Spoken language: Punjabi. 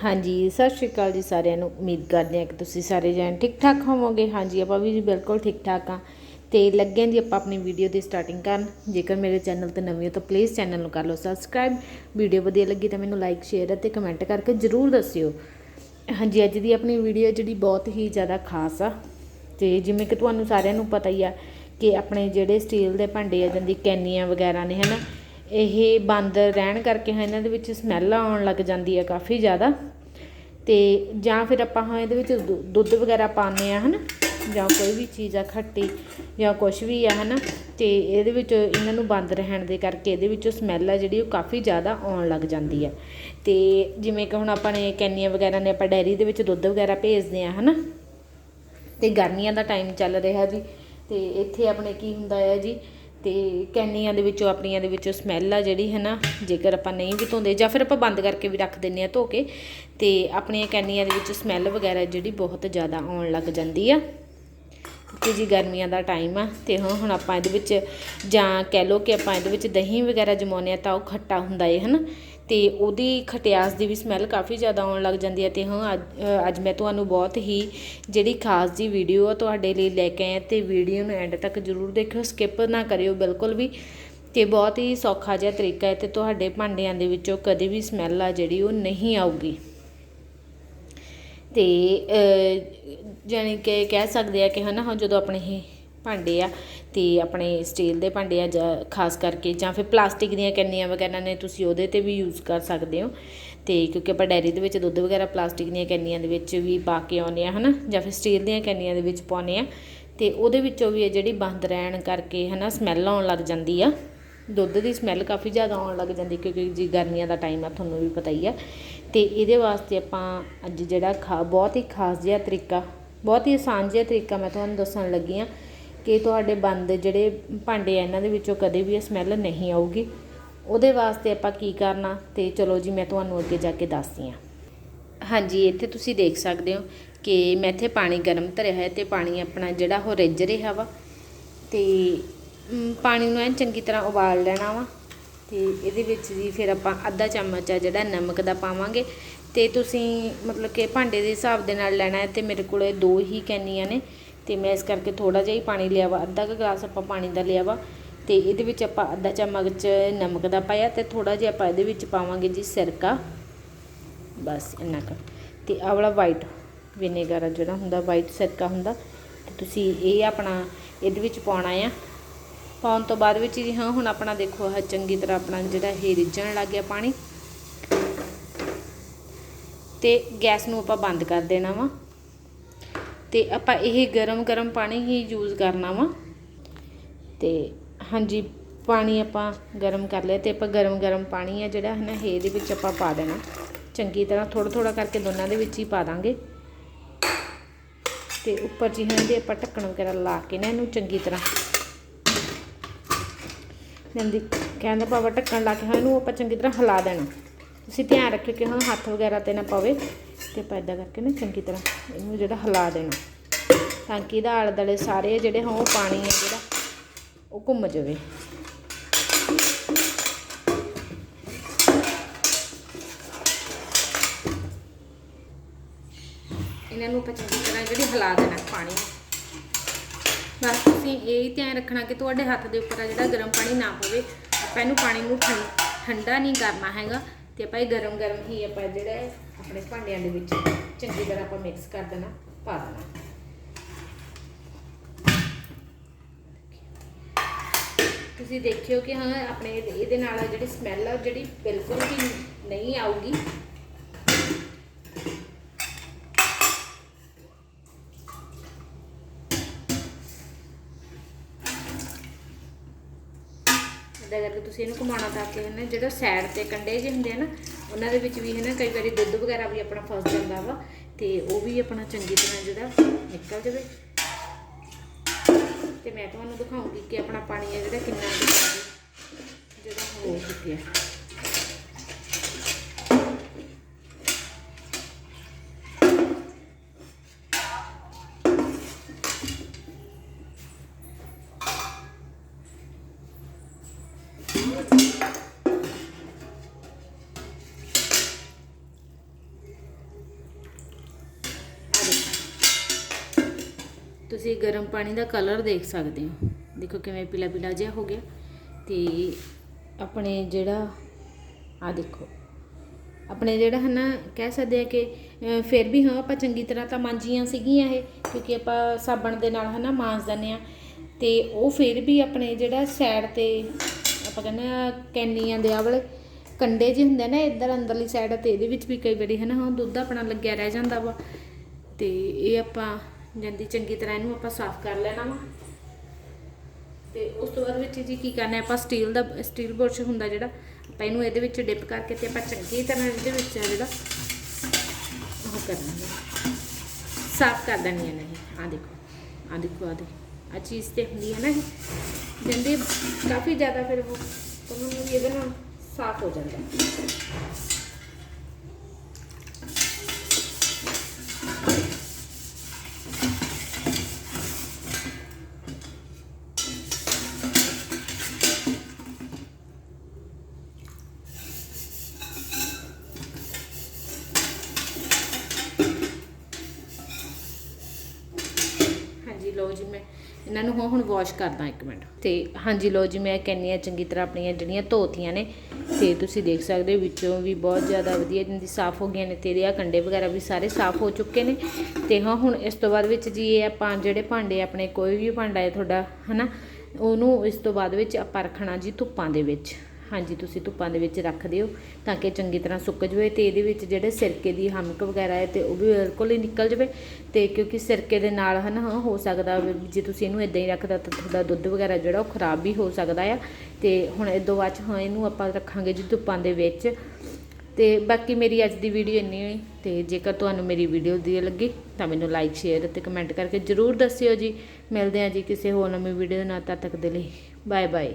ਹਾਂਜੀ, ਸਤਿ ਸ਼੍ਰੀ ਅਕਾਲ ਜੀ ਸਾਰਿਆਂ ਨੂੰ। ਉਮੀਦ ਕਰਦੇ ਹਾਂ ਕਿ ਤੁਸੀਂ ਸਾਰੇ ਜਣ ਠੀਕ ਠਾਕ ਹੋਵੋਗੇ। ਹਾਂਜੀ, ਆਪਾਂ ਵੀ ਜੀ ਬਿਲਕੁਲ ਠੀਕ ਠਾਕ ਆ ਤੇ ਲੱਗੇ ਹਾਂ ਜੀ ਆਪਾਂ ਆਪਣੀ ਵੀਡੀਓ ਦੀ ਸਟਾਰਟਿੰਗ ਕਰਨ। ਜੇਕਰ ਮੇਰੇ ਚੈਨਲ ਤੇ ਨਵੇਂ ਹੋ ਤਾਂ ਪਲੀਜ਼ ਚੈਨਲ ਨੂੰ ਕਰ ਲਓ ਸਬਸਕ੍ਰਾਈਬ ਵੀਡੀਓ ਵਧੀਆ ਲੱਗੀ ਤਾਂ ਮੈਨੂੰ ਲਾਈਕ ਸ਼ੇਅਰ ਅਤੇ ਕਮੈਂਟ ਕਰਕੇ ਜਰੂਰ ਦੱਸਿਓ। ਹਾਂਜੀ, ਅੱਜ ਦੀ ਆਪਣੀ ਵੀਡੀਓ ਜਿਹੜੀ ਬਹੁਤ ਹੀ ਜ਼ਿਆਦਾ ਖਾਸ ਆ। ਤੇ ਜਿਵੇਂ ਕਿ ਤੁਹਾਨੂੰ ਸਾਰਿਆਂ ਨੂੰ ਪਤਾ ਹੀ ਆ ਕਿ ਆਪਣੇ ਜਿਹੜੇ ਸਟੀਲ ਦੇ ਭਾਂਡੇ ਆ ਜਾਂਦੀ ਕੈਨੀਆਂ ਵਗੈਰਾ ਨੇ, ਹਨਾ ਇਹ ਬੰਦ ਰਹਿਣ ਕਰਕੇ ਹਾਂ ਇਹਨਾਂ ਦੇ ਵਿੱਚ ਸਮੈਲ ਆਉਣ ਲੱਗ ਜਾਂਦੀ ਹੈ ਕਾਫੀ ਜ਼ਿਆਦਾ। ਤੇ ਜਾਂ ਫਿਰ ਆਪਾਂ ਹਾਂ ਇਹਦੇ ਵਿੱਚ ਦੁ- ਦੁੱਧ ਵਗੈਰਾ ਪਾਉਂਦੇ ਆ, ਹਨਾ? ਜਾਂ ਕੋਈ ਵੀ ਚੀਜ਼ ਆ, ਖੱਟੀ ਜਾਂ ਕੁਝ ਵੀ ਆ, ਹਨਾ? ਤੇ ਇਹਦੇ ਵਿੱਚ ਇਹਨਾਂ ਨੂੰ ਬੰਦ ਰਹਿਣ ਦੇ ਕਰਕੇ ਇਹਦੇ ਵਿੱਚੋਂ ਸਮੈਲ ਆ ਜਿਹੜੀ ਉਹ ਕਾਫੀ ਜ਼ਿਆਦਾ ਆਉਣ ਲੱਗ ਜਾਂਦੀ ਹੈ ਤੇ ਜਿਵੇਂ ਕਿ ਹੁਣ ਆਪਾਂ ਨੇ ਕੈਨੀਆਂ ਵਗੈਰਾ ਨੇ ਆਪਾਂ ਡੈਰੀ ਦੇ ਵਿੱਚ ਦੁੱਧ ਵਗੈਰਾ ਭੇਜਦੇ ਆ, ਹਨਾ? ਤੇ ਗਰਮੀਆਂ ਦਾ ਟਾਈਮ ਚੱਲ ਰਿਹਾ ਜੀ। ਤੇ ਇੱਥੇ ਆਪਣੇ ਕੀ ਹੁੰਦਾ ਹੈ ਜੀ? ਤੇ ਕੈਨੀਆਂ ਦੇ ਵਿੱਚੋਂ, ਆਪਣੀਆਂ ਦੇ ਵਿੱਚੋਂ ਸਮੈਲ ਆ ਜਿਹੜੀ ਹੈ ਨਾ ਜੇਕਰ ਆਪਾਂ ਨਹੀਂ ਵੀ ਧੋਂਦੇ, ਜਾਂ ਫਿਰ ਆਪਾਂ ਬੰਦ ਕਰਕੇ ਵੀ ਰੱਖ ਦਿੰਨੇ ਆ ਧੋ ਕੇ, ਤੇ ਆਪਣੀਆਂ ਕੈਨੀਆਂ ਦੇ ਵਿੱਚ ਸਮੈਲ ਵਗੈਰਾ ਜਿਹੜੀ ਬਹੁਤ ਜ਼ਿਆਦਾ ਆਉਣ ਲੱਗ ਜਾਂਦੀ ਆ। ਕਿ ਜੀ, ਗਰਮੀਆਂ ਦਾ ਟਾਈਮ ਆ, ਤੇ ਹੁਣ ਹੁਣ ਆਪਾਂ ਇਹਦੇ ਵਿੱਚ ਜਾਂ ਕਹਿ ਲਓ ਕਿ ਆਪਾਂ ਇਹਦੇ ਵਿੱਚ ਦਹੀਂ ਵਗੈਰਾ ਜਮਾਉਂਦੇ ਆ ਤਾਂ ਉਹ ਖੱਟਾ ਹੁੰਦਾ ਏ, ਹਨਾ? ਅਤੇ ਉਹਦੀ ਖਟਿਆਸ ਦੀ ਵੀ ਸਮੈਲ ਕਾਫੀ ਜ਼ਿਆਦਾ ਆਉਣ ਲੱਗ ਜਾਂਦੀ ਹੈ ਅਤੇ ਹਾਂ, ਅੱਜ ਅੱਜ ਮੈਂ ਤੁਹਾਨੂੰ ਬਹੁਤ ਹੀ ਜਿਹੜੀ ਖਾਸ ਜੀ ਵੀਡੀਓ ਆ ਤੁਹਾਡੇ ਲਈ ਲੈ ਕੇ ਆਇਆ ਅਤੇ ਵੀਡੀਓ ਨੂੰ ਐਂਡ ਤੱਕ ਜ਼ਰੂਰ ਦੇਖਿਓ ਸਕਿਪ ਨਾ ਕਰਿਓ ਬਿਲਕੁਲ ਵੀ ਅਤੇ ਬਹੁਤ ਹੀ ਸੌਖਾ ਜਿਹਾ ਤਰੀਕਾ ਹੈ ਅਤੇ ਤੁਹਾਡੇ ਭਾਂਡਿਆਂ ਦੇ ਵਿੱਚੋਂ ਕਦੇ ਵੀ ਸਮੈਲ ਆ ਜਿਹੜੀ ਉਹ ਨਹੀਂ ਆਊਗੀ। ਤੇ ਜਾਨੀ ਕਿ ਕਹਿ ਸਕਦੇ ਆ ਕਿ ਹਨਾ, ਹੁਣ ਜਦੋਂ ਆਪਣੇ ਇਹ ਭਾਂਡੇ ਆ ਅਤੇ ਆਪਣੇ ਸਟੀਲ ਦੇ ਭਾਂਡੇ ਆ ਜਾਂ ਖਾਸ ਕਰਕੇ ਜਾਂ ਫਿਰ ਪਲਾਸਟਿਕ ਦੀਆਂ ਕੈਨੀਆਂ ਵਗੈਰਾ ਨੇ ਤੁਸੀਂ ਉਹਦੇ ਤੇ ਵੀ ਯੂਜ਼ ਕਰ ਸਕਦੇ ਹੋ। ਤੇ ਕਿਉਂਕਿ ਆਪਾਂ ਡੈਰੀ ਦੇ ਵਿੱਚ ਦੁੱਧ ਵਗੈਰਾ ਪਲਾਸਟਿਕ ਦੀਆਂ ਕੈਨੀਆਂ ਦੇ ਵਿੱਚ ਵੀ ਪਾ ਕੇ ਆਉਂਦੇ ਆ, ਹਨਾ? ਜਾਂ ਫਿਰ ਸਟੀਲ ਦੀਆਂ ਕੈਨੀਆਂ ਦੇ ਵਿੱਚ ਪਾਉਂਦੇ ਆ। ਤੇ ਉਹਦੇ ਵਿੱਚੋਂ ਵੀ ਇਹ ਜਿਹੜੀ ਬੰਦ ਰਹਿਣ ਕਰਕੇ, ਹਨਾ ਸਮੈਲ ਆਉਣ ਲੱਗ ਜਾਂਦੀ ਆ। ਦੁੱਧ ਦੀ ਸਮੈਲ ਕਾਫੀ ਜ਼ਿਆਦਾ ਆਉਣ ਲੱਗ ਜਾਂਦੀ ਕਿਉਂਕਿ ਜੀ ਗਰਮੀਆਂ ਦਾ ਟਾਈਮ ਆ, ਤੁਹਾਨੂੰ ਵੀ ਪਤਾ ਹੀ ਆ। ਤੇ ਇਹਦੇ ਵਾਸਤੇ ਆਪਾਂ ਅੱਜ ਜਿਹੜਾ ਖਾ, ਬਹੁਤ ਹੀ ਖਾਸ ਜਿਹਾ ਤਰੀਕਾ, ਬਹੁਤ ਹੀ ਆਸਾਨ ਜਿਹਾ ਤਰੀਕਾ ਮੈਂ ਤੁਹਾਨੂੰ ਦੱਸਣ ਲੱਗੀ ਆ। ਕਿ ਤੁਹਾਡੇ ਬੰਦ ਜਿਹੜੇ ਭਾਂਡੇ ਆ, ਇਹਨਾਂ ਦੇ ਵਿੱਚੋਂ ਕਦੇ ਵੀ ਇਹ ਸਮੈਲ ਨਹੀਂ ਆਊਗੀ। ਉਹਦੇ ਵਾਸਤੇ ਆਪਾਂ ਕੀ ਕਰਨਾ? ਤੇ ਚਲੋ ਜੀ, ਮੈਂ ਤੁਹਾਨੂੰ ਅੱਗੇ ਜਾ ਕੇ ਦੱਸਦੀ ਆ ਹਾਂਜੀ, ਇੱਥੇ ਤੁਸੀਂ ਦੇਖ ਸਕਦੇ ਹੋ ਕਿ ਮੈਂ ਇੱਥੇ ਪਾਣੀ ਗਰਮ ਧਰਿਆ ਹੈ ਤੇ ਪਾਣੀ ਆਪਣਾ ਜਿਹੜਾ ਉਹ ਰਿੱਝ ਰਿਹਾ ਵਾ। ਤੇ ਪਾਣੀ ਨੂੰ ਐਨ ਚੰਗੀ ਤਰ੍ਹਾਂ ਉਬਾਲ ਲੈਣਾ ਵਾ। ਤੇ ਇਹਦੇ ਵਿੱਚ ਜੀ ਫਿਰ ਆਪਾਂ ਅੱਧਾ ਚਮਚ ਆ ਜਿਹੜਾ ਨਮਕ ਦਾ ਪਾਵਾਂਗੇ। ਤੇ ਤੁਸੀਂ ਮਤਲਬ ਕਿ ਭਾਂਡੇ ਦੇ ਹਿਸਾਬ ਦੇ ਨਾਲ ਲੈਣਾ ਹੈ ਤੇ ਮੇਰੇ ਕੋਲੇ ਦੋ ਹੀ ਕੈਨੀਆਂ ਨੇ। ਤੇ ਮੈਂ ਇਸ ਕਰਕੇ ਥੋੜਾ ਜਿਹਾ ਹੀ ਪਾਣੀ ਲਿਆ ਵਾ, ਅੱਧਾ ਕੁ ਗਲਾਸ ਆਪਾਂ ਪਾਣੀ ਦਾ ਲਿਆ ਵਾ ਤੇ ਇਹਦੇ ਵਿੱਚ ਆਪਾਂ ਅੱਧਾ ਚਮਚ ਨਮਕ ਦਾ ਪਾਇਆ ਤੇ ਥੋੜਾ ਜਿਹਾ ਆਪਾਂ ਇਹਦੇ ਵਿੱਚ ਪਾਵਾਂਗੇ ਜੀ ਸਿਰਕਾ। ਬਸ ਇੰਨਾ ਕੁ। ਤੇ ਆਹ ਵਾਲਾ ਵਾਈਟ ਵਿਨੇਗਰ ਆ ਜਿਹੜਾ ਹੁੰਦਾ ਵਾਈਟ ਸਿਰਕਾ ਹੁੰਦਾ, ਤੇ ਤੁਸੀਂ ਇਹ ਆਪਣਾ ਇਹਦੇ ਵਿੱਚ ਪਾਉਣਾ ਆ। ਪਾਉਣ ਤੋਂ ਬਾਅਦ ਵਿੱਚ ਜੀ ਹਾਂ, ਹੁਣ ਆਪਣਾ ਦੇਖੋ, ਆਹ ਚੰਗੀ ਤਰ੍ਹਾਂ ਆਪਣਾ ਜਿਹੜਾ ਇਹ ਰਿੱਝਣ ਲੱਗ ਗਿਆ ਪਾਣੀ। ਤੇ ਗੈਸ ਨੂੰ ਆਪਾਂ ਬੰਦ ਕਰ ਦੇਣਾ ਵਾ। ਤੇ ਆਪਾਂ ਇਹ ਗਰਮ ਗਰਮ ਪਾਣੀ ਹੀ ਯੂਜ਼ ਕਰਨਾ ਵਾ। ਤੇ ਹਾਂਜੀ, ਪਾਣੀ ਆਪਾਂ ਗਰਮ ਕਰ ਲਿਆ ਤੇ ਆਪਾਂ ਗਰਮ ਗਰਮ ਪਾਣੀ ਆ ਜਿਹੜਾ ਹੈ ਨਾ ਇਹ ਇਹਦੇ ਵਿੱਚ ਆਪਾਂ ਪਾ ਦੇਣਾ। ਚੰਗੀ ਤਰ੍ਹਾਂ ਥੋੜਾ ਥੋੜਾ ਕਰਕੇ ਦੋਨਾਂ ਦੇ ਵਿੱਚ ਹੀ ਪਾ ਦਾਂਗੇ। ਤੇ ਉੱਪਰ ਜੀ ਇਹਦੇ ਆਪਾਂ ਢੱਕਣ ਵਗੈਰਾ ਲਾ ਕੇ ਨਾ ਇਹਨੂੰ ਚੰਗੀ ਤਰ੍ਹਾਂ। ਨੰਦੀ ਕਹਿੰਦਾ ਪਾਵਾ ਢੱਕਣ ਲਾ ਕੇ ਹਾਂ ਇਹਨੂੰ ਆਪਾਂ ਚੰਗੀ ਤਰ੍ਹਾਂ ਹਿਲਾ ਦੇਣਾ। ਤੁਸੀਂ ਧਿਆਨ ਰੱਖਿਓ ਕਿ ਹੁਣ ਹੱਥ ਵਗੈਰਾ ਤੇ ਨਾ ਪਵੇ। ਤੇ ਆਪਾਂ ਇਦਾਂ ਕਰਕੇ ਨਾ ਚੰਗੀ ਤਰ੍ਹਾਂ ਇਹਨੂੰ ਜਿਹੜਾ ਹਿਲਾ ਦੇਣਾ। ਤਾਂ ਕਿ ਇਹਦਾ ਆਲੇ ਦੁਆਲੇ ਸਾਰੇ ਜਿਹੜੇ ਹਾਂ ਪਾਣੀ ਹੈ ਜਿਹੜਾ, ਉਹ ਘੁੰਮ ਜਾਵੇ। ਇਹਨਾਂ ਨੂੰ ਆਪਾਂ ਚੰਗੀ ਤਰ੍ਹਾਂ ਜਿਹੜੀ ਹਿਲਾ ਦੇਣਾ ਪਾਣੀ ਨੂੰ। ਬਸ ਤੁਸੀਂ ਇਹ ਹੀ ਧਿਆਨ ਰੱਖਣਾ ਕਿ ਤੁਹਾਡੇ ਹੱਥ ਦੇ ਉੱਪਰ ਆ ਜਿਹੜਾ ਗਰਮ ਪਾਣੀ ਨਾ ਹੋਵੇ ਆਪਾਂ ਇਹਨੂੰ ਪਾਣੀ ਨੂੰ ਠੰ- ਠੰਡਾ ਨਹੀਂ ਕਰਨਾ ਹੈਗਾ। ਤੇ ਆਪਾਂ ਇਹ ਗਰਮ ਗਰਮ ਹੀ ਆਪਾਂ ਜਿਹੜਾ ਹੈ ਆਪਣੇ ਭਾਂਡਿਆਂ ਦੇ ਵਿੱਚ ਚੰਗੀ ਤਰ੍ਹਾਂ ਆਪਾਂ ਮਿਕਸ ਕਰ ਦੇਣਾ, ਪਾ ਦੇਣਾ। ਤੁਸੀਂ ਦੇਖਿਓ ਕਿ ਹਾਂ, ਆਪਣੇ ਇਹਦੇ ਇਹਦੇ ਨਾਲ ਜਿਹੜੀ ਸਮੈਲ ਆ, ਉਹ ਜਿਹੜੀ ਬਿਲਕੁਲ ਵੀ ਨਹੀਂ ਆਊਗੀ ਇਦਾਂ ਕਰਕੇ ਤੁਸੀਂ ਇਹਨੂੰ ਘੁਮਾਉਣਾ ਤਾਂ ਕਿ ਨਾ ਜਿਹੜਾ ਸਾਈਡ ਤੇ ਕੰਡੇ ਜਿਹੇ ਹੁੰਦੇ ਆ ਨਾ, ਉਹਨਾਂ ਦੇ ਵਿੱਚ ਵੀ ਹੈ ਨਾ, ਕਈ ਵਾਰੀ ਦੁੱਧ ਵਗੈਰਾ ਵੀ ਆਪਣਾ ਫਸ ਜਾਂਦਾ ਵਾ, ਤੇ ਉਹ ਵੀ ਆਪਣਾ ਚੰਗੀ ਤਰ੍ਹਾਂ ਜਿਹੜਾ ਨਿਕਲ ਜਾਵੇ। ਤੇ ਮੈਂ ਤੁਹਾਨੂੰ ਦਿਖਾਉਂਗੀ ਕਿ ਆਪਣਾ ਪਾਣੀ ਹੈ ਜਿਹੜਾ ਕਿੰਨਾ ਜਿਹੜਾ ਹੋ ਚੁੱਕਿਆ ਤੁਸੀਂ ਗਰਮ ਪਾਣੀ ਦਾ ਕਲਰ ਦੇਖ ਸਕਦੇ ਹੋ। ਦੇਖੋ ਕਿਵੇਂ ਪੀਲਾ ਪੀਲਾ ਜਿਹਾ ਹੋ ਗਿਆ। ਤੇ ਆਪਣੇ ਜਿਹੜਾ ਆ ਦੇਖੋ। ਆਪਣੇ ਜਿਹੜਾ ਹੈ ਨਾ, ਕਹਿ ਸਕਦੇ ਆ ਕਿ ਫਿਰ ਵੀ ਹਾਂ, ਆਪਾਂ ਚੰਗੀ ਤਰ੍ਹਾਂ ਤਾਂ ਮਾਂਜੀਆਂ ਸੀਗੀਆਂ ਇਹ, ਕਿਉਂਕਿ ਆਪਾਂ ਸਾਬਣ ਦੇ ਨਾਲ ਹੈ ਨਾ ਮਾਂਜ ਦਿੰਦੇ ਆ ਤੇ ਉਹ ਫਿਰ ਵੀ ਆਪਣੇ ਜਿਹੜਾ ਸਾਈਡ ਤੇ, ਆਪਾਂ ਕਹਿੰਦੇ ਆ ਕੈਨੀਆਂ ਦੇ ਆਹ ਵਾਲੇ ਕੰਡੇ ਜਿਹੇ ਹੁੰਦੇ ਆ ਨਾ, ਇੱਧਰ ਅੰਦਰਲੀ ਸਾਈਡ ਤੇ ਇਹਦੇ ਵਿੱਚ ਵੀ ਕਈ ਵਾਰੀ ਹੈ ਨਾ, ਹਾਂ, ਦੁੱਧ ਆਪਣਾ ਲੱਗਿਆ ਰਹਿ ਜਾਂਦਾ ਵਾ। ਤੇ ਇਹ ਆਪਾਂ ਜਾਂਦੀ, ਚੰਗੀ ਤਰ੍ਹਾਂ ਇਹਨੂੰ ਆਪਾਂ ਸਾਫ਼ ਕਰ ਲੈਣਾ ਵਾ। ਤੇ ਉਸ ਤੋਂ ਬਾਅਦ ਵਿੱਚ ਜੀ ਕੀ ਕਰਨਾ, ਆਪਾਂ ਸਟੀਲ ਦਾ ਸਟੀਲ ਬੁਰਸ਼ ਹੁੰਦਾ ਜਿਹੜਾ, ਆਪਾਂ ਇਹਨੂੰ ਇਹਦੇ ਵਿੱਚ ਡਿਪ ਕਰਕੇ ਤੇ ਆਪਾਂ ਚੰਗੀ ਤਰ੍ਹਾਂ ਇਹਦੇ ਵਿੱਚ ਜਿਹੜਾ, ਉਹ ਕਰਨਾ ਹੈ ਸਾਫ਼ ਕਰ ਦੇਣੀ ਹੈ ਨਹੀਂ ਆ ਦੇਖੋ ਆ ਦੇਖੋ ਆ ਦੇ ਆ ਚੀਜ਼ ਤੇ ਹੁੰਦੀ ਹੈ ਨਾ ਇਹ। ਜੰਦੇ ਕਾਫੀ ਜ਼ਿਆਦਾ ਫਿਰ ਉਹ ਤੁਹਾਨੂੰ ਵੀ ਇਹਦੇ ਨਾਲ ਸਾਫ਼ ਹੋ ਜਾਂਦਾ ਹੈ। ਹਾਂਜੀ ਲਓ ਜੀ ਮੈਂ ਇਹਨਾਂ ਨੂੰ ਹੁਣ- ਹੁਣ ਵਾਸ਼ ਕਰਦਾ ਇੱਕ ਮਿੰਟ। ਤੇ ਹਾਂਜੀ ਲਓ ਜੀ, ਮੈਂ ਕਹਿੰਨੀ ਆ ਚੰਗੀ ਤਰ੍ਹਾਂ ਆਪਣੀਆਂ ਜਿਹੜੀਆਂ ਧੋਤੀਆਂ ਨੇ, ਤੇ ਤੁਸੀਂ ਦੇਖ ਸਕਦੇ ਹੋ ਵਿੱਚੋਂ ਵੀ ਬਹੁਤ ਜ਼ਿਆਦਾ ਵਧੀਆ ਜਿੰਦੀ ਸਾਫ਼ ਹੋ ਗਈਆਂ ਨੇ, ਤੇ ਇਹਦੇ ਆ ਕੰਡੇ ਵਗੈਰਾ ਵੀ ਸਾਰੇ ਸਾਫ਼ ਹੋ ਚੁੱਕੇ ਨੇ। ਤੇ ਹਾਂ, ਹੁਣ ਇਸ ਤੋਂ ਬਾਅਦ ਵਿੱਚ ਜੀ ਇਹ ਆਪਾਂ ਜਿਹੜੇ ਭਾਂਡੇ ਆਪਣੇ ਕੋਈ ਵੀ ਭਾਂਡਾ ਹੈ ਤੁਹਾਡਾ, ਹਨਾ, ਉਹਨੂੰ ਇਸ ਤੋਂ ਬਾਅਦ ਵਿੱਚ ਆਪਾਂ ਰੱਖਣਾ ਜੀ ਧੁੱਪਾਂ ਦੇ ਵਿੱਚ। ਹਾਂਜੀ, ਤੁਸੀਂ ਧੁੱਪਾਂ ਦੇ ਵਿੱਚ ਰੱਖ ਦਿਓ ਤਾਂ ਕਿ ਚੰਗੀ ਤਰ੍ਹਾਂ ਸੁੱਕ ਜਾਵੇ ਤੇ ਇਹਦੇ ਵਿੱਚ ਜਿਹੜੇ ਸਿਰਕੇ ਦੀ ਹਮਕ ਵਗੈਰਾ ਹੈ ਤੇ ਉਹ ਵੀ ਬਿਲਕੁਲ ਹੀ ਨਿਕਲ ਜਾਵੇ ਤੇ ਕਿਉਂਕਿ ਸਿਰਕੇ ਦੇ ਨਾਲ ਹਨ, ਹਾਂ ਹੋ ਸਕਦਾ ਜੇ ਤੁਸੀਂ ਇਹਨੂੰ ਇਦਾਂ ਹੀ ਰੱਖਦਾ ਤਾਂ ਤੁਹਾਡਾ ਦੁੱਧ ਵਗੈਰਾ ਜਿਹੜਾ ਉਹ ਖਰਾਬ ਵੀ ਹੋ ਸਕਦਾ ਆ। ਤੇ ਹੁਣ ਇਦੋਂ ਬਾਅਦ 'ਚ ਹਾਂ, ਇਹਨੂੰ ਆਪਾਂ ਰੱਖਾਂਗੇ ਜੀ ਧੁੱਪਾਂ ਦੇ ਵਿੱਚ। ਤੇ ਬਾਕੀ ਮੇਰੀ ਅੱਜ ਦੀ ਵੀਡੀਓ ਇੰਨੀ ਹੋਈ ਤੇ ਜੇਕਰ ਤੁਹਾਨੂੰ ਮੇਰੀ ਵੀਡੀਓ ਦੀ ਲੱਗੀ ਤਾਂ ਮੈਨੂੰ ਲਾਈਕ ਸ਼ੇਅਰ ਅਤੇ ਕਮੈਂਟ ਕਰਕੇ ਜਰੂਰ ਦੱਸਿਓ ਜੀ। ਮਿਲਦੇ ਹਾਂ ਜੀ ਕਿਸੇ ਹੋਰ ਨਵੀਂ ਵੀਡੀਓ ਨਾਲ, ਤਦ ਤੱਕ ਦੇ ਲਈ ਬਾਏ ਬਾਏ